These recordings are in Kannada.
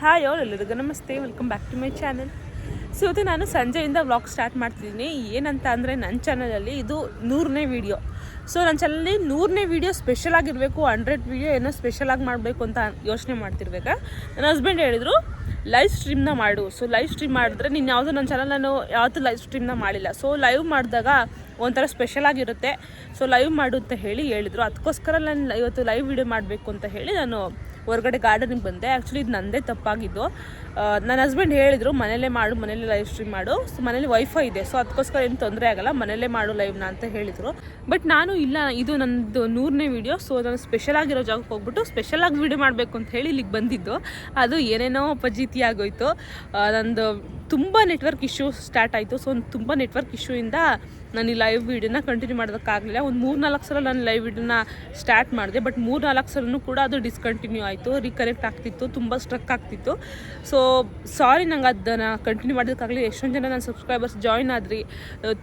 ಹಾಯ್ ಅವ್ರು ಎಲ್ಲರಿಗೂ ನಮಸ್ತೆ. Welcome back to my channel so ಇವತ್ತು ನಾನು ಸಂಜೆಯಿಂದ ವ್ಲಾಗ್ ಸ್ಟಾರ್ಟ್ ಮಾಡ್ತಿದ್ದೀನಿ. ಏನಂತ ಅಂದರೆ ನನ್ನ ಚಾನಲಲ್ಲಿ ಇದು ನೂರನೇ ವೀಡಿಯೋ ಸೊ ನನ್ನ ಚಾನಲಲ್ಲಿ ನೂರನೇ ವೀಡಿಯೋ ಸ್ಪೆಷಲ್ ಆಗಿರಬೇಕು ಹಂಡ್ರೆಡ್ ವೀಡಿಯೋ ಏನೋ ಸ್ಪೆಷಲ್ ಆಗಿ ಮಾಡಬೇಕು ಅಂತ ಯೋಚನೆ ಮಾಡ್ತಿರ್ಬೇಕಾ. ನನ್ನ ಹಸ್ಬೆಂಡ್ ಹೇಳಿದರು ಲೈವ್ ಸ್ಟ್ರೀಮ್ನ ಮಾಡು. ಸೊ ಲೈವ್ ಸ್ಟ್ರೀಮ್ ಮಾಡಿದ್ರೆ ನೀನು ಯಾವುದು ನನ್ನ ಚಾನಲ್ ನಾನು ಯಾವತ್ತೂ ಲೈವ್ ಸ್ಟ್ರೀಮ್ನ ಮಾಡಿಲ್ಲ. ಸೊ ಲೈವ್ ಮಾಡಿದಾಗ ಒಂಥರ ಸ್ಪೆಷಲ್ ಆಗಿರುತ್ತೆ. ಸೊ ಲೈವ್ ಮಾಡು ಅಂತ ಹೇಳಿ ಹೇಳಿದರು. ಅದಕ್ಕೋಸ್ಕರ ನಾನು ಇವತ್ತು ಲೈವ್ ವಿಡಿಯೋ ಮಾಡಬೇಕು ಅಂತ ಹೇಳಿ ನಾನು ಹೊರಗಡೆ ಗಾರ್ಡನಿಗೆ ಬಂದೆ. ಆ್ಯಕ್ಚುಲಿ ಇದು ನನ್ನದೇ ತಪ್ಪಾಗಿದ್ದು. ನನ್ನ ಹಸ್ಬೆಂಡ್ ಹೇಳಿದರು ಮನೇಲೇ ಮಾಡು ಮನೇಲೇ ಲೈವ್ ಸ್ಟ್ರೀಮ್ ಮಾಡು. ಸೊ ಮನೇಲಿ ವೈಫೈ ಇದೆ. ಸೊ ಅದಕ್ಕೋಸ್ಕರ ಏನು ತೊಂದರೆ ಆಗಲ್ಲ ಮನೇಲೇ ಮಾಡು ಲೈವ್ನ ಅಂತ ಹೇಳಿದರು. ಬಟ್ ನಾನು ಇಲ್ಲ, ಇದು ನನ್ನದು ನೂರನೇ ವೀಡಿಯೋ ಸೊ ನಾನು ಸ್ಪೆಷಲ್ ಆಗಿರೋ ಜಾಗಕ್ಕೆ ಹೋಗ್ಬಿಟ್ಟು ಸ್ಪೆಷಲ್ ಆಗಿ ವೀಡಿಯೋ ಮಾಡಬೇಕು ಅಂತ ಹೇಳಿ ಇಲ್ಲಿಗೆ ಬಂದಿದ್ದು. ಅದು ಏನೇನೋ ಪಜೀತಿ ಆಗೋಯ್ತು. ನಂದು ತುಂಬ ನೆಟ್ವರ್ಕ್ ಇಶ್ಯೂ ಸ್ಟಾರ್ಟ್ ಆಯಿತು. ಸೊ ತುಂಬ ನೆಟ್ವರ್ಕ್ ಇಶ್ಯೂಯಿಂದ ನಾನು ಈ ಲೈವ್ ವೀಡಿಯೋನ ಕಂಟಿನ್ಯೂ ಮಾಡೋದಕ್ಕಾಗಲಿಲ್ಲ ಒಂದು ಮೂರು ನಾಲ್ಕು ಸಲ ನಾನು ಲೈವ್ ವೀಡಿಯೋನ ಸ್ಟಾರ್ಟ್ ಮಾಡಿದೆ. ಬಟ್ ಮೂರು ನಾಲ್ಕು ಸಲನೂ ಕೂಡ ಅದು ಡಿಸ್ಕಂಟಿನ್ಯೂ ಆಯಿತು. ರೀಕನೆಕ್ಟ್ ಆಗ್ತಿತ್ತು. ತುಂಬ ಸ್ಟ್ರಕ್ ಆಗ್ತಿತ್ತು. ಸೊ ಸಾರಿ ನಂಗೆ ಅದನ್ನು ಕಂಟಿನ್ಯೂ ಮಾಡೋದಕ್ಕಾಗಲಿ ಎಷ್ಟೊಂದು ಜನ ನನ್ನ ಸಬ್ಸ್ಕ್ರೈಬರ್ಸ್ ಜಾಯ್ನ್ ಆದ್ರಿ.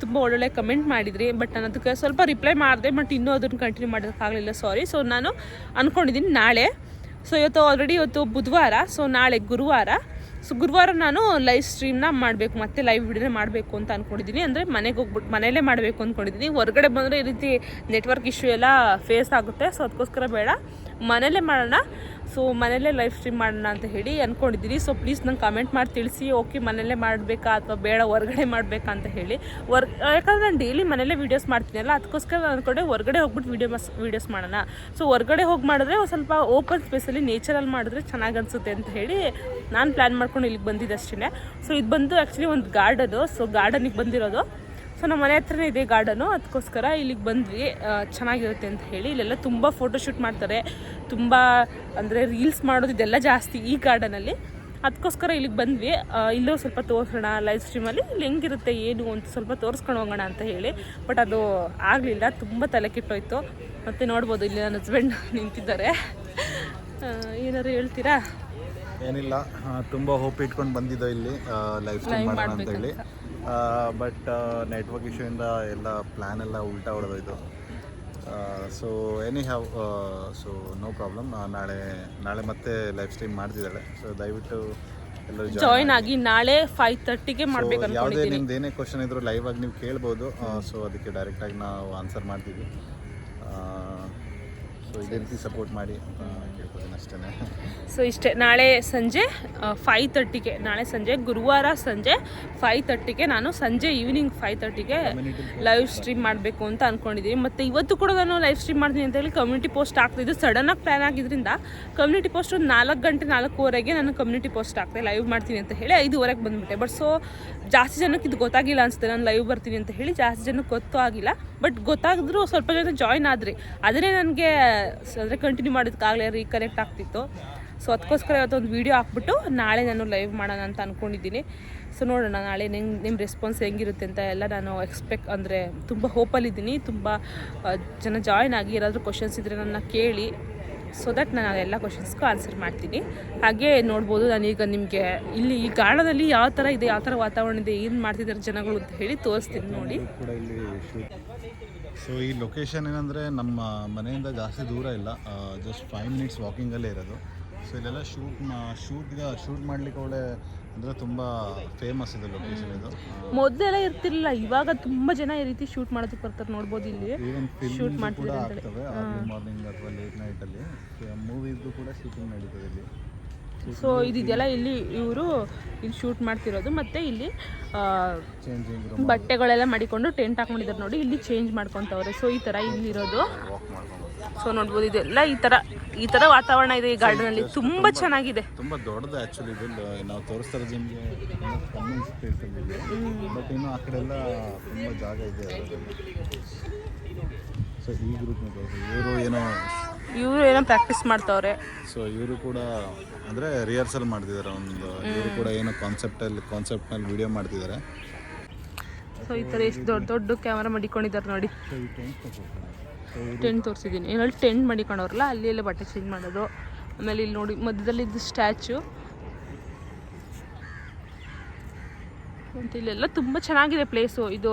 ತುಂಬ ಒಳ್ಳೊಳ್ಳೆ ಕಮೆಂಟ್ ಮಾಡಿದ್ರಿ. ಬಟ್ ನಾನು ಅದಕ್ಕೆ ಸ್ವಲ್ಪ ರಿಪ್ಲೈ ಮಾಡಿದೆ. ಬಟ್ ಇನ್ನೂ ಅದನ್ನು ಕಂಟಿನ್ಯೂ ಮಾಡೋದಕ್ಕಾಗಲಿಲ್ಲ. ಸಾರಿ ಸೊ ನಾನು ಅಂದ್ಕೊಂಡಿದ್ದೀನಿ ನಾಳೆ. ಸೊ ಇವತ್ತು ಆಲ್ರೆಡಿ ಇವತ್ತು ಬುಧವಾರ. ಸೊ ನಾಳೆ ಗುರುವಾರ. ಸೊ ಗುರುವಾರ ನಾನು ಲೈವ್ ಸ್ಟ್ರೀಮ್ನ ಮಾಡಬೇಕು, ಮತ್ತೆ ಲೈವ್ ವಿಡಿಯೋ ಮಾಡಬೇಕು ಅಂತ ಅಂದ್ಕೊಂಡಿದ್ದೀನಿ ಅಂದರೆ ಮನೆಗೆ ಹೋಗ್ಬಿಟ್ಟು ಮನೆಯಲ್ಲೇ ಮಾಡಬೇಕು ಅಂದ್ಕೊಂಡಿದ್ದೀನಿ ಹೊರಗಡೆ ಬಂದರೆ ಈ ರೀತಿ ನೆಟ್ವರ್ಕ್ ಇಶ್ಯೂ ಎಲ್ಲ ಫೇಸ್ ಆಗುತ್ತೆ. ಸೊ ಅದಕ್ಕೋಸ್ಕರ ಬೇಡ. ಮನೇಲೇ ಮಾಡೋಣ. ಸೊ ಮನೆಯಲ್ಲೇ ಲೈವ್ ಸ್ಟ್ರೀಮ್ ಮಾಡೋಣ ಅಂತ ಹೇಳಿ ಅಂದ್ಕೊಂಡಿದ್ದೀನಿ ಸೊ ಪ್ಲೀಸ್ ನಂಗೆ ಕಮೆಂಟ್ ಮಾಡಿ ತಿಳಿಸಿ. ಓಕೆ ಮನೆಯಲ್ಲೇ ಮಾಡಬೇಕಾ ಅಥವಾ ಬೇಡ, ಹೊರಗಡೆ ಮಾಡಬೇಕಾ ಅಂತ ಹೇಳಿ. ಹೊರ್ ಯಾಕಂದ್ರೆ ನಾನು ಡೈಲಿ ಮನೆಯಲ್ಲೇ ವೀಡಿಯೋಸ್ ಮಾಡ್ತೀನಲ್ಲ ಅದಕ್ಕೋಸ್ಕರ ಅಂದ್ಕೊಂಡೆ ಹೊರಗಡೆ ಹೋಗ್ಬಿಟ್ಟು ವೀಡಿಯೋ ಮಸ್ ವೀಡಿಯೋಸ್ ಮಾಡೋಣ. ಸೊ ಹೊರಗಡೆ ಹೋಗಿ ಮಾಡಿದ್ರೆ ಸ್ವಲ್ಪ ಓಪನ್ ಸ್ಪೇಸಲ್ಲಿ ನೇಚರಲ್ಲಿ ಮಾಡಿದ್ರೆ ಚೆನ್ನಾಗಿ ಅನಿಸುತ್ತೆ ಅಂತ ಹೇಳಿ ನಾನು ಪ್ಲ್ಯಾನ್ ಮಾಡ್ಕೊಂಡು ಇಲ್ಲಿಗೆ ಬಂದಿದ್ದಷ್ಟೇ ಸೊ ಇದು ಬಂದು ಆ್ಯಕ್ಚುಲಿ ಒಂದು ಗಾರ್ಡನು ಸೊ ಗಾರ್ಡನಿಗೆ ಬಂದಿರೋದು. ಸೊ ನಮ್ಮ ಮನೆ ಹತ್ರನೇ ಇದೆ ಗಾರ್ಡನು ಅದಕ್ಕೋಸ್ಕರ ಇಲ್ಲಿಗೆ ಬಂದ್ವಿ. ಚೆನ್ನಾಗಿರುತ್ತೆ ಅಂತ ಹೇಳಿ. ಇಲ್ಲೆಲ್ಲ ತುಂಬ ಫೋಟೋಶೂಟ್ ಮಾಡ್ತಾರೆ. ತುಂಬ ಅಂದರೆ ರೀಲ್ಸ್ ಮಾಡೋದು ಇದೆಲ್ಲ ಜಾಸ್ತಿ ಈ ಗಾರ್ಡನಲ್ಲಿ. ಅದಕ್ಕೋಸ್ಕರ ಇಲ್ಲಿಗೆ ಬಂದ್ವಿ. ಇಲ್ಲೂ ಸ್ವಲ್ಪ ತೋರಿಸೋಣ ಲೈವ್ ಸ್ಟ್ರೀಮಲ್ಲಿ ಇಲ್ಲಿ ಹೆಂಗಿರುತ್ತೆ ಏನು ಅಂತ ಸ್ವಲ್ಪ ತೋರಿಸ್ಕೊಂಡು ಹೋಗೋಣ ಅಂತ ಹೇಳಿ. ಬಟ್ ಅದು ಆಗಲಿಲ್ಲ. ತುಂಬ ತಲೆ ಕೆಟ್ಟೋಯ್ತು. ಮತ್ತು ನೋಡ್ಬೋದು ಇಲ್ಲಿ ನನ್ನ ಹಸ್ಬೆಂಡ್ ನಿಂತಿದ್ದಾರೆ. ಏನಾದ್ರು ಹೇಳ್ತೀರಾ? ಏನಿಲ್ಲ. ತುಂಬ ತುಂಬಾ ಹೋಪ್ ಇಟ್ಕೊಂಡು ಬಂದಿದ್ದೋ ಇಲ್ಲಿ ಲೈವ್ ಸ್ಟ್ರೀಮ್ ಮಾಡೋಣ ಅಂತ ಹೇಳಿ. ಬಟ್ ನೆಟ್ವರ್ಕ್ ಇಶ್ಯೂ ಇಂದ ಎಲ್ಲ ಪ್ಲಾನ್ ಎಲ್ಲ ಉಲ್ಟಾ ಹೊಡೆದೋಯ್ತು. So anyhow so no problem ನಾಳೆ ನಾಳೆ ಮತ್ತೆ ಲೈವ್ ಸ್ಟ್ರೀಮ್ ಮಾಡ್ತಿದ್ದಾಳೆ. ಸೊ ದಯವಿಟ್ಟು ಎಲ್ಲರೂ ಜಾಯ್ನ್ ಆಗಿ ನಾಳೆ ಫೈವ್ ತರ್ಟಿಗೆ ಮಾಡಬೇಕು ಯಾವುದೇ ನಿಮ್ದು ಏನೇ ಕ್ವಶನ್ ಇದ್ರು ಲೈವ್ ಆಗಿ ನೀವು ಕೇಳ್ಬೋದು. ಸೊ ಅದಕ್ಕೆ ಡೈರೆಕ್ಟ್ ಆಗಿ ನಾವು ಆನ್ಸರ್ ಮಾಡ್ತೀವಿ. ಸೊ ಇದೇ ರೀತಿ ಸಪೋರ್ಟ್ ಮಾಡಿ ಅಂತ ಕೇಳ್ಕೊತೀನಿ ಅಷ್ಟೇ ಸೊ ಇಷ್ಟೇ ನಾಳೆ ಸಂಜೆ ಫೈವ್ ತರ್ಟಿಗೆ ನಾಳೆ ಸಂಜೆ ಗುರುವಾರ ಸಂಜೆ ಫೈವ್ ತರ್ಟಿಗೆ ನಾನು ಸಂಜೆ ಈವ್ನಿಂಗ್ ಫೈವ್ ತರ್ಟಿಗೆ ಲೈವ್ ಸ್ಟ್ರೀಮ್ ಮಾಡಬೇಕು ಅಂತ ಅಂದ್ಕೊಂಡಿದ್ದೀನಿ ಮತ್ತು ಇವತ್ತು ಕೂಡ ನಾನು ಲೈವ್ ಸ್ಟ್ರೀಮ್ ಮಾಡ್ತೀನಿ ಅಂತ ಹೇಳಿ ಕಮ್ಯುನಿಟಿ ಪೋಸ್ಟ್ ಹಾಕ್ತಿದ್ದು. ಸಡನ್ ಆಗಿ ಪ್ಲ್ಯಾನ್ ಆಗಿದ್ದರಿಂದ ಕಮ್ಯುನಿಟಿ ಪೋಸ್ಟ್ ಒಂದು ನಾಲ್ಕು ಗಂಟೆ ನಾಲ್ಕೂವರೆಗೆ ನಾನು ಕಮ್ಯುನಿಟಿ ಪೋಸ್ಟ್ ಆಗ್ತದೆ ಲೈವ್ ಮಾಡ್ತೀನಿ ಅಂತ ಹೇಳಿ ಐದುವರೆಗೆ ಬಂದುಬಿಟ್ಟೆ. ಬಟ್ ಸೊ ಜಾಸ್ತಿ ಜನಕ್ಕೆ ಇದು ಗೊತ್ತಾಗಿಲ್ಲ ಅನಿಸುತ್ತೆ. ನಾನು ಲೈವ್ ಬರ್ತೀನಿ ಅಂತ ಹೇಳಿ ಜಾಸ್ತಿ ಜನಕ್ಕೆ ಗೊತ್ತೂ ಆಗಿಲ್ಲ. ಬಟ್ ಗೊತ್ತಾಗಿದ್ರು ಸ್ವಲ್ಪ ಜನ ಜಾಯ್ನ್ ಆದ್ರಿ. ಅದನ್ನೇ ನನಗೆ ಅಂದರೆ ಕಂಟಿನ್ಯೂ ಮಾಡೋದಕ್ಕಾಗಲೇ ರೀಕನೆಕ್ಟ್ ಆಗ್ತಿತ್ತು. ಸೊ ಅದಕ್ಕೋಸ್ಕರ ಇವತ್ತೊಂದು ವೀಡಿಯೋ ಹಾಕ್ಬಿಟ್ಟು ನಾಳೆ ನಾನು ಲೈವ್ ಮಾಡೋಣ ಅಂತ ಅಂದ್ಕೊಂಡಿದ್ದೀನಿ ಸೊ ನೋಡೋಣ ನಾಳೆ ನಿಂಗೆ ನಿಮ್ಮ ರೆಸ್ಪಾನ್ಸ್ ಹೆಂಗಿರುತ್ತೆ ಅಂತ ಎಲ್ಲ ನಾನು ಎಕ್ಸ್ಪೆಕ್ಟ್ ಅಂದರೆ ತುಂಬ ಹೋಪಲ್ಲಿದ್ದೀನಿ ತುಂಬ ಜನ ಜಾಯ್ನ್ ಆಗಿ ಏನಾದರೂ ಕ್ವಶನ್ಸ್ ಇದ್ದರೆ ನನ್ನ ಕೇಳಿ. ಸೊ ದಟ್ ನಾನು ಎಲ್ಲ ಕ್ವಶನ್ಸ್ಗೂ ಆನ್ಸರ್ ಮಾಡ್ತೀನಿ. ಹಾಗೆ ನೋಡ್ಬೋದು, ನಾನೀಗ ನಿಮಗೆ ಇಲ್ಲಿ ಈ ಗಾರ್ಡನಲ್ಲಿ ಯಾವ ಥರ ಇದೆ, ಯಾವ ಥರ ವಾತಾವರಣ ಇದೆ, ಏನು ಮಾಡ್ತಿದ್ದಾರೆ ಜನಗಳು ಅಂತ ಹೇಳಿ ತೋರಿಸ್ತೀನಿ ನೋಡಿ. ಸೊ ಈ ಲೊಕೇಶನ್ ಏನಂದರೆ ನಮ್ಮ ಮನೆಯಿಂದ ಜಾಸ್ತಿ ದೂರ ಇಲ್ಲ. ಜಸ್ಟ್ ಫೈವ್ ಮಿನಿಟ್ಸ್ ವಾಕಿಂಗಲ್ಲೇ ಇರೋದು. ಸೊ ಇಲ್ಲೆಲ್ಲ ಶೂಟ್ ಶೂಟ್ಗೆ ಶೂಟ್ ಮಾಡ್ಲಿಕ್ಕೆ ಒಳ್ಳೆ ಅಂದರೆ ತುಂಬ ಫೇಮಸ್ ಇದೆ ಲೊಕೇಶನ್ ಇದು. ಮೊದಲೆಲ್ಲ ಇರ್ತಿರ್ಲಿಲ್ಲ ಇವಾಗ ತುಂಬ ಜನ ಈ ರೀತಿ ಶೂಟ್ ಮಾಡೋದಕ್ಕೆ ಬರ್ತಾರೆ ನೋಡ್ಬೋದು ಇಲ್ಲಿ. ಶೂಟ್ ಮಾಡ್ತಿದ್ದಾರೆ. ಮಾರ್ನಿಂಗ್ ಅಥವಾ ಲೇಟ್ ನೈಟಲ್ಲಿ ಮೂವಿದು ಕೂಡ ಶೂಟಿಂಗ್ ನಡೀತದೆ ಇಲ್ಲಿ. ಸೊ ಇದಿದೆಲ್ಲ ಇಲ್ಲಿ ಇವರು ಇಲ್ಲಿ ಶೂಟ್ ಮಾಡ್ತಿರೋದು ಮತ್ತೆ ಇಲ್ಲಿ ಬಟ್ಟೆಗಳೆಲ್ಲ ಮಾಡಿಕೊಂಡು ಟೆಂಟ್ ಹಾಕೊಂಡಿದ್ದಾರೆ ನೋಡಿ ಇಲ್ಲಿ ಚೇಂಜ್ ಮಾಡ್ಕೊತವ್ರೆ. ಸೊ ಈ ಥರ ಇಲ್ಲಿರೋದು. ಸೊ ನೋಡ್ಬೋದು ಇದೆಲ್ಲ ಈ ತರ ಈ ಥರ ವಾತಾವರಣ ಇದೆ ಈ ಗಾರ್ಡನಲ್ಲಿ ತುಂಬ ಚೆನ್ನಾಗಿದೆ. ತುಂಬ ದೊಡ್ಡದು ಆ್ಯಕ್ಚುಲಿ ಇದು. ನಾವು ತೋರಿಸ್ತಾ ಇರೋದು ನಿಮಗೆ ಕಮ್ಮಿ ಸ್ಪೇಸಲ್ಲಿ ಬಟ್ ಇನ್ನು ಆ ಕಡೆ ಎಲ್ಲ ತುಂಬ ಜಾಗ ಇದೆ. ಸೊ ಈ ಗ್ರೂಪ್ ಇವರು ಏನೋ ಇವರು ಏನೋ ಪ್ರಾಕ್ಟೀಸ್ ಮಾಡ್ತವ್ರೆ. ಸೊ ಇವರು ಕೂಡ ಅಂದರೆ ರಿಹರ್ಸಲ್ ಮಾಡ್ತಿದ್ದಾರೆ ಒಂದು ಇವರು ಕೂಡ ಏನೋ ಕಾನ್ಸೆಪ್ಟಲ್ಲಿ ಕಾನ್ಸೆಪ್ಟ್ನಲ್ಲಿ ವಿಡಿಯೋ ಮಾಡ್ತಿದ್ದಾರೆ ಸೊ ಈ ಥರ ಎಷ್ಟು ದೊಡ್ಡ ದೊಡ್ಡ ಕ್ಯಾಮರಾ ಮಡಿಕೊಂಡಿದ್ದಾರೆ ನೋಡಿ. ಟೆಂಟ್ ತೋರಿಸಿದ್ದೀನಿ ಏನಲ್ಲಿ ಟೆಂಟ್ ಮಡಿಕೊಂಡವ್ರಲ್ಲ ಅಲ್ಲಿ ಎಲ್ಲ ಬಟ್ಟೆ ಚೇಂಜ್ ಮಾಡೋದು. ಆಮೇಲೆ ಇಲ್ಲಿ ನೋಡಿ ಮಧ್ಯದಲ್ಲಿ ಇದು ಸ್ಟ್ಯಾಚು ಮತ್ತು ಇಲ್ಲೆಲ್ಲ ತುಂಬ ಚೆನ್ನಾಗಿದೆ ಪ್ಲೇಸು ಇದು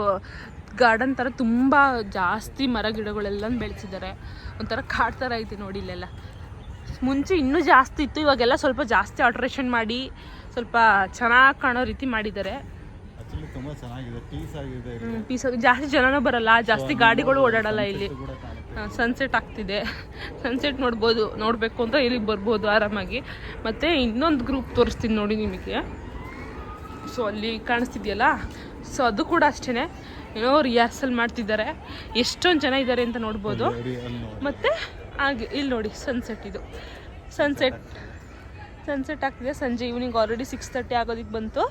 ಗಾರ್ಡನ್ ಥರ ತುಂಬ ಜಾಸ್ತಿ ಮರ ಗಿಡಗಳೆಲ್ಲ ಬೆಳೆಸಿದ್ದಾರೆ. ಒಂಥರ ಕಾಡು ಥರ ಐತೆ ನೋಡಿ ಇಲ್ಲೆಲ್ಲ. ಮುಂಚೆ ಇನ್ನೂ ಜಾಸ್ತಿ ಇತ್ತು ಇವಾಗೆಲ್ಲ ಸ್ವಲ್ಪ ಜಾಸ್ತಿ ಆಲ್ಟ್ರೇಷನ್ ಮಾಡಿ ಸ್ವಲ್ಪ ಚೆನ್ನಾಗಿ ಕಾಣೋ ರೀತಿ ಮಾಡಿದ್ದಾರೆ. ಪೀಸ್ ಜಾಸ್ತಿ ಜನನೂ ಬರಲ್ಲ ಜಾಸ್ತಿ ಗಾಡಿಗಳು ಓಡಾಡಲ್ಲ ಇಲ್ಲಿ. ಸನ್ಸೆಟ್ ಆಗ್ತಿದೆ. ಸನ್ಸೆಟ್ ನೋಡ್ಬೋದು ನೋಡಬೇಕು ಅಂತ ಇಲ್ಲಿಗೆ ಬರ್ಬೋದು ಆರಾಮಾಗಿ. ಮತ್ತು ಇನ್ನೊಂದು ಗ್ರೂಪ್ ತೋರಿಸ್ತೀನಿ ನೋಡಿ ನಿಮಗೆ. ಸೊ ಅಲ್ಲಿ ಕಾಣಿಸ್ತಿದೆಯಲ್ಲ? ಸೊ ಅದು ಕೂಡ ಅಷ್ಟೇ ಏನೋ ರಿಹರ್ಸಲ್ ಮಾಡ್ತಿದ್ದಾರೆ. ಎಷ್ಟೊಂದು ಜನ ಇದ್ದಾರೆ ಅಂತ ನೋಡ್ಬೋದು. ಮತ್ತೆ ಹಾಗೆ ಇಲ್ಲಿ ನೋಡಿ ಸನ್ಸೆಟ್ ಇದು. ಸನ್ಸೆಟ್ ಸನ್ಸೆಟ್ ಆಗ್ತಿದೆ. ಸಂಜೆ ಈವ್ನಿಂಗ್ ಆಲ್ರೆಡಿ ಸಿಕ್ಸ್ ತರ್ಟಿ ಆಗೋದಕ್ಕೆ ಬಂತು.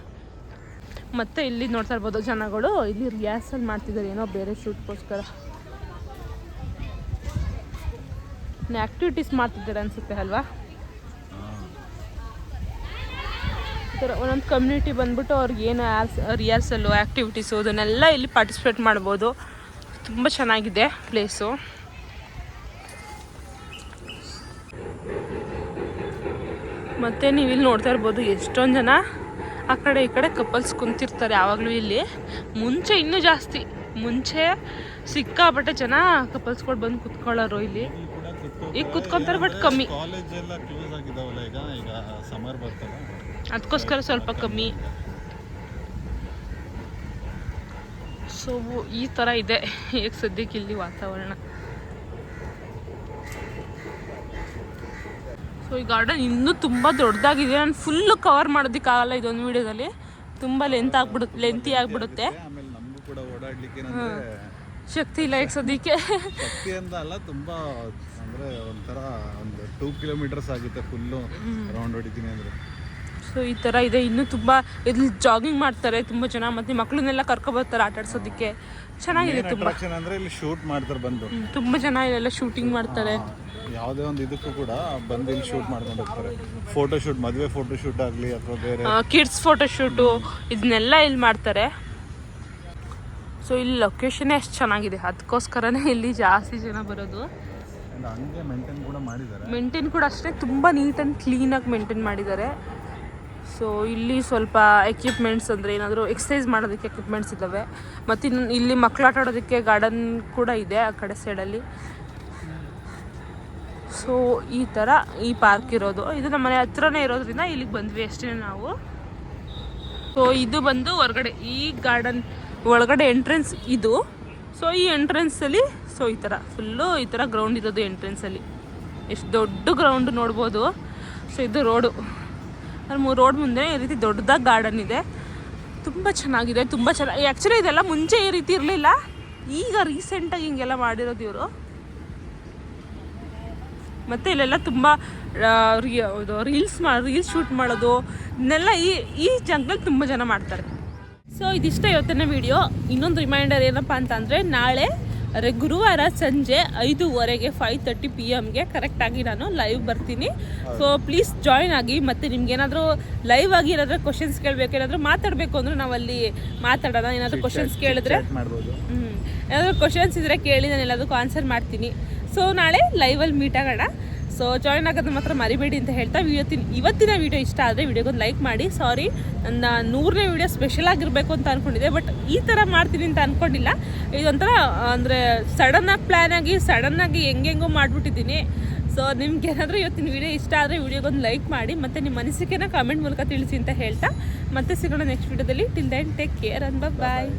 ಮತ್ತು ಇಲ್ಲಿ ನೋಡ್ತಾ ಇರ್ಬೋದು ಜನಗಳು. ಇಲ್ಲಿ ರಿಹರ್ಸಲ್ ಮಾಡ್ತಿದ್ದಾರೆ. ಏನೋ ಬೇರೆ ಶೂಟ್ಗೋಸ್ಕರ ಆ್ಯಕ್ಟಿವಿಟೀಸ್ ಮಾಡ್ತಿದ್ದಾರೆ ಅನಿಸುತ್ತೆ ಅಲ್ವಾ ಈ ಥರ ಒಂದೊಂದು ಕಮ್ಯುನಿಟಿ ಬಂದ್ಬಿಟ್ಟು ಅವ್ರಿಗೆ ಏನು ರಿಹರ್ಸಲ್ಲು ಆ್ಯಕ್ಟಿವಿಟೀಸು ಅದನ್ನೆಲ್ಲ ಇಲ್ಲಿ ಪಾರ್ಟಿಸಿಪೇಟ್ ಮಾಡ್ಬೋದು. ತುಂಬ ಚೆನ್ನಾಗಿದೆ ಪ್ಲೇಸು ಮತ್ತು ನೀವು ಇಲ್ಲಿ ನೋಡ್ತಾ ಇರ್ಬೋದು ಎಷ್ಟೊಂದು ಜನ ಆ ಕಡೆ ಈ ಕಡೆ ಕಪಲ್ಸ್ ಕುಂತಿರ್ತಾರೆ ಯಾವಾಗಲೂ ಇಲ್ಲಿ. ಮುಂಚೆ ಇನ್ನೂ ಜಾಸ್ತಿ. ಮುಂಚೆ ಸಿಕ್ಕಾಪಟ್ಟೆ ಜನ ಕಪಲ್ಸ್ಗಳು ಬಂದು ಕುತ್ಕೊಳ್ಳೋರು ಇಲ್ಲಿ. ಈಗ ಕುತ್ಕೊಂತಾರೆ ಬಟ್ ಕಮ್ಮಿ. ಕಾಲೇಜ್ ಎಲ್ಲ ಕ್ಲೋಸ್ ಆಗಿದಾವಲ್ಲ ಈಗ ಈಗ ಸಮರ್ ಬರ್ತಲ್ಲ. ಅದಕ್ಕೋಸ್ಕರ ಸ್ವಲ್ಪ ಕಮ್ಮಿ. ಸೊ ಈ ಥರ ಇದೆ. ಈಗ ಸದ್ಯಕ್ಕೆ ಇಲ್ಲಿ ವಾತಾವರಣ. ಸೊ ಈ ಗಾರ್ಡನ್ ಇನ್ನೂ ತುಂಬ ದೊಡ್ಡದಾಗಿದೆ. ನಾನು ಫುಲ್ಲು ಕವರ್ ಮಾಡೋದಕ್ಕಾಗಲ್ಲ ಇದೊಂದು ವಿಡಿಯೋದಲ್ಲಿ. ತುಂಬ ಲೆಂತ್ ಆಗ್ಬಿಡುತ್ತೆ ಲೆಂತಿ ಆಗಿಬಿಡುತ್ತೆ. ಶಕ್ತಿ ಇಲ್ಲ ಈಗ ಸದ್ಯಕ್ಕೆ. ಶಕ್ತಿ ಅಂತ ಅಲ್ಲ ತುಂಬಾ ಅಂದ್ರೆ ಒಂಥರ ಒಂದು ಟೂ ಕಿಲೋಮೀಟರ್ಸ್ ಆಗುತ್ತೆ ಫುಲ್ಲು ರೌಂಡ್ ಹೊಡಿತೀನಿ ಅಂದ್ರೆ. ಸೊ ಈ ಥರ ಇದೆ. ಇನ್ನೂ ತುಂಬ ಇಲ್ಲಿ ಜಾಗಿಂಗ್ ಮಾಡ್ತಾರೆ ತುಂಬ ಜನ. ಮತ್ತೆ ಮಕ್ಕಳನ್ನೆಲ್ಲ ಕರ್ಕೊಬರ್ತಾರೆ ಆಟ ಆಡ್ಸೋದಕ್ಕೆ. ಚೆನ್ನಾಗಿದೆ ತುಂಬ. ಅಂದ್ರೆ ಇಲ್ಲಿ ಶೂಟ್ ಮಾಡ್ತಾರೆ ಬಂದು. ತುಂಬ ಜನ ಇಲ್ಲೆಲ್ಲ ಶೂಟಿಂಗ್ ಮಾಡ್ತಾರೆ. ಯಾವುದೇ ಒಂದು ಇದಕ್ಕೂ ಕೂಡ ಬಂದು ಇಲ್ಲಿ ಶೂಟ್ ಮಾಡ್ಕೊಂಡು ಹೋಗ್ತಾರೆ. ಫೋಟೋ ಶೂಟ್ ಮದುವೆ ಫೋಟೋ ಶೂಟ್ ಆಗಲಿ ಅಥವಾ ಬೇರೆ. ಕಿಡ್ಸ್ ಫೋಟೋಶೂಟು ಇದನ್ನೆಲ್ಲ ಇಲ್ಲಿ ಮಾಡ್ತಾರೆ. ಸೊ ಇಲ್ಲಿ ಲೊಕೇಶನ್ ಎಷ್ಟು ಚೆನ್ನಾಗಿದೆ. ಅದಕ್ಕೋಸ್ಕರನೇ ಇಲ್ಲಿ ಜಾಸ್ತಿ ಜನ ಬರೋದು. ಹಂಗೆ ಮೇಂಟೈನ್ ಕೂಡ ಮಾಡಿದ್ದಾರೆ. ಮೇಂಟೈನ್ ಕೂಡ ಅಷ್ಟೇ. ತುಂಬ ನೀಟ್ ಆ್ಯಂಡ್ ಕ್ಲೀನಾಗಿ ಮೇಂಟೈನ್ ಮಾಡಿದ್ದಾರೆ. ಸೊ ಇಲ್ಲಿ ಸ್ವಲ್ಪ ಎಕ್ವಿಪ್ಮೆಂಟ್ಸ್ ಅಂದರೆ ಏನಾದರೂ ಎಕ್ಸಸೈಸ್ ಮಾಡೋದಕ್ಕೆ ಎಕ್ವಿಪ್ಮೆಂಟ್ಸ್ ಇದ್ದಾವೆ. ಮತ್ತು ಇನ್ನು ಇಲ್ಲಿ ಮಕ್ಕಳು ಆಟ ಆಡೋದಕ್ಕೆ ಗಾರ್ಡನ್ ಕೂಡ ಇದೆ ಆ ಕಡೆ ಸೈಡಲ್ಲಿ ಸೊ ಈ ಥರ ಈ ಪಾರ್ಕ್ ಇರೋದು. ಇದು ನಮ್ಮ ಮನೆ ಹತ್ರನೇ ಇರೋದ್ರಿಂದ ಇಲ್ಲಿಗೆ ಬಂದ್ವಿ ಅಷ್ಟೇ ನಾವು. ಸೊ ಇದು ಬಂದು ಹೊರಗಡೆ, ಈ ಗಾರ್ಡನ್ ಒಳಗಡೆ ಎಂಟ್ರೆನ್ಸ್ ಇದು. ಸೊ ಈ ಎಂಟ್ರೆನ್ಸಲ್ಲಿ ಸೊ ಈ ಥರ ಫುಲ್ಲು ಈ ಥರ ಗ್ರೌಂಡ್ ಇರೋದು ಎಂಟ್ರೆನ್ಸಲ್ಲಿ ಎಷ್ಟು ದೊಡ್ಡ ಗ್ರೌಂಡ್ ನೋಡ್ಬೋದು. ಸೊ ಇದು ರೋಡು ಅಲ್ಲಿ ರೋಡ್ ಮುಂದೆ ಈ ರೀತಿ ದೊಡ್ಡದಾಗಿ ಗಾರ್ಡನ್ ಇದೆ. ತುಂಬ ಚೆನ್ನಾಗಿದೆ, ತುಂಬ ಚೆನ್ನಾಗಿ ಆ್ಯಕ್ಚುಲಿ ಇದೆಲ್ಲ ಮುಂಚೆ ಈ ರೀತಿ ಇರಲಿಲ್ಲ. ಈಗ ರೀಸೆಂಟಾಗಿ ಹಿಂಗೆಲ್ಲ ಮಾಡಿರೋದು ಇವರು. ಮತ್ತು ಇಲ್ಲೆಲ್ಲ ತುಂಬ ರೀಲ್ಸ್ ಮಾ ರೀಲ್ಸ್ ಶೂಟ್ ಮಾಡೋದು, ಇದನ್ನೆಲ್ಲ ಈ ಈ ಜಾಗದಲ್ಲಿ ತುಂಬ ಜನ ಮಾಡ್ತಾರೆ. ಸೊ ಇದಿಷ್ಟ ಇವತ್ತಿನ ವಿಡಿಯೋ ಇನ್ನೊಂದು ರಿಮೈಂಡರ್ ಏನಪ್ಪ ಅಂತಂದರೆ, ನಾಳೆ ರೆ- ಗುರುವಾರ ಸಂಜೆ ಐದೂವರೆಗೆ ಫೈವ್ ತರ್ಟಿ ಪಿ ಎಮ್ಗೆ ಕರೆಕ್ಟಾಗಿ ನಾನು ಲೈವ್ ಬರ್ತೀನಿ. ಸೊ ಪ್ಲೀಸ್ ಜಾಯ್ನ್ ಆಗಿ ಮತ್ತು ನಿಮ್ಗೆ ಏನಾದರೂ ಲೈವ್ ಆಗಿ ಏನಾದರೂ ಕ್ವಶನ್ಸ್ ಕೇಳಬೇಕು ಏನಾದರೂ ಮಾತಾಡಬೇಕು ಅಂದರೆ ನಾವಲ್ಲಿ ಮಾತಾಡೋಣ ಏನಾದರೂ ಕ್ವಶನ್ಸ್ ಕೇಳಿದ್ರೆ ಹ್ಞೂ ಏನಾದರೂ ಕ್ವಶನ್ಸ್ ಇದ್ದರೆ ಕೇಳಿ ನಾನು ಎಲ್ಲದಕ್ಕೂ ಆನ್ಸರ್ ಮಾಡ್ತೀನಿ. ಸೊ ನಾಳೆ ಲೈವಲ್ಲಿ ಮೀಟ್ ಆಗೋಣ. ಸೊ ಜಾಯ್ನ್ ಆಗೋದು ಮಾತ್ರ ಮರಿಬೇಡಿ ಅಂತ ಹೇಳ್ತಾ ಇವತ್ತಿನ ಇವತ್ತಿನ ವೀಡಿಯೋ ಇಷ್ಟ ಆದರೆ ವಿಡಿಯೋಗೊಂದು ಲೈಕ್ ಮಾಡಿ. ಸಾರಿ ನನ್ನ ನೂರನೇ ವೀಡಿಯೋ ಸ್ಪೆಷಲ್ ಆಗಿರಬೇಕು ಅಂತ ಅಂದ್ಕೊಂಡಿದ್ದೆ ಬಟ್ ಈ ಥರ ಮಾಡ್ತೀನಿ ಅಂತ ಅಂದ್ಕೊಂಡಿಲ್ಲ ಇದೊಂಥರ, ಅಂದರೆ ಸಡನ್ನಾಗಿ ಪ್ಲ್ಯಾನ್ ಆಗಿ ಸಡನ್ನಾಗಿ ಹೆಂಗೆಂಗೋ ಮಾಡಿಬಿಟ್ಟಿದ್ದೀನಿ. ಸೊ ನಿಮ್ಗೆ ಏನಾದರೂ ಇವತ್ತಿನ ವೀಡಿಯೋ ಇಷ್ಟ ಆದರೆ ವಿಡಿಯೋಗೊಂದು ಲೈಕ್ ಮಾಡಿ, ಮತ್ತು ನಿಮ್ಮ ಅನಿಸಿಕೆನ ಕಾಮೆಂಟ್ ಮೂಲಕ ತಿಳಿಸಿ ಅಂತ ಹೇಳ್ತಾ. ಮತ್ತೆ ಸಿಗೋಣ ನೆಕ್ಸ್ಟ್ ವೀಡಿಯೋದಲ್ಲಿ till then take care and bye